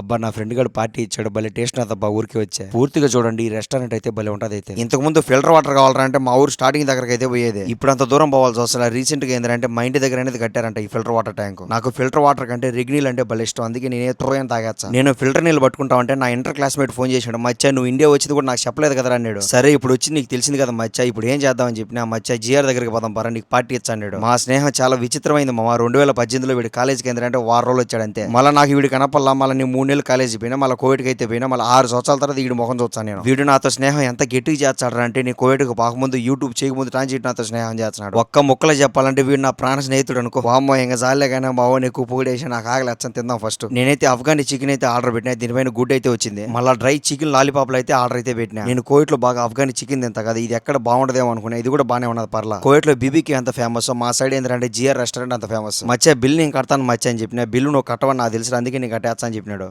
అబ్బా నా ఫ్రెండ్ గారు పార్టీ ఇచ్చాడు భలే టేస్ట్ అబ్బా ఊరికి వచ్చా. పూర్తిగా చూడండి ఈ రెస్టారెంట్ అయితే భలే ఉంటది అయితే. ఇంతకు ముందు ఫిల్టర్ వాటర్ కావాలంటే అంటే మా ఊరు స్టార్టింగ్ దగ్గరకు అయితే పోయేది. ఇప్పుడు అంత దూరం పోవాల్సి వస్తుంది రీసెంట్గా ఏంటంటే మా ఇంటి దగ్గర అనేది కట్టారంట ఈ ఫిల్టర్ వాటర్ ట్యాంక్ నాకు ఫిల్టర్ వాటర్ కంటే రిగ్నీల్ అంటే భలే ఇష్టం. అందుకే నేనే త్రోయని తాగేచ్చా నేను ఫిల్టర్ నీళ్ళు పట్టుకుంటా అంటే నా ఇంటర్ క్లాస్మేట్ ఫోన్ చేశాడు మచ్చా నువ్వు ఇండియా వచ్చింది కూడా నాకు చెప్పలేదు కదా అన్నాడు. సరే ఇప్పుడు వచ్చి నీకు తెలిసింది కదా మచ్చా ఇప్పుడు ఏం చేద్దామని చెప్పి నా మచ్చా జిఆర్ దగ్గరికి పోదాం పరా నీకు పార్టీ ఇచ్చాడు మా స్నేహం చాలా విచిత్రమైంది మా రెండు వేల పద్దెనిమిదిలో వీడి కాలేజ్కి ఏంటంటే వారం రోజులు వచ్చాడు అంతే. మళ్ళీ నాకు వీడి కనపల్లా మళ్ళీ నేను మూడు నెలలు కాలేజీ పోయినా మళ్ళీ కోవిడ్కి అయితే పోయినా మళ్ళీ ఆరు సంవత్సరాల తర్వాత వీడి ముఖం చూస్తాను నేను. వీడు నాతో స్నేహం ఎంత గట్టిగా చేస్తాడు అంటే నేను కోవిడ్కి పాకముందు యూట్యూబ్ చేయకముందు ట్రాన్సిట్ నాతో స్నేహం చేస్తున్నాడు. ఒక్క ముక్కలు చెప్పాలంటే వీడు నా ప్రాణ స్నేహితుడు అనుకో. బామ్మ ఇంకా జాలే కానీ బావో నీకు పొగిడేసి నాకు ఆగలేచ్చని తిందాం ఫస్ట్. నేనైతే ఆఫ్ఘనీ చికెన్ అయితే ఆర్డర్ పెట్టినా దీనిపైన గుడ్ అయితే వచ్చింది. మళ్ళీ డ్రై చికెన్ లాలీపాప్లు అయితే ఆర్డర్ అయితే పెట్టినా. నేను కోవిడ్లో బాగా ఆఫ్ఘనీ చికెన్ తింటా కదా ఇది ఎక్కడ బాగుండదేమో అనుకున్నా. ఇది కూడా బాగానే ఉన్నది పర్లా. కోవిడ్లో బీబీకి ఎంత ఫేమస్ మా సైడ్ ఏంటంటే జిఆర్ రెస్టారెంట్ అంత ఫేమస్. మచ్చే బిల్ నేను కడతాను మచ్చా అని చెప్పిన బిల్లు నువ్వు కట్టవని నాకు తెలుసు అందుకే నేను కట్టేస్తా అని చెప్పినాడు.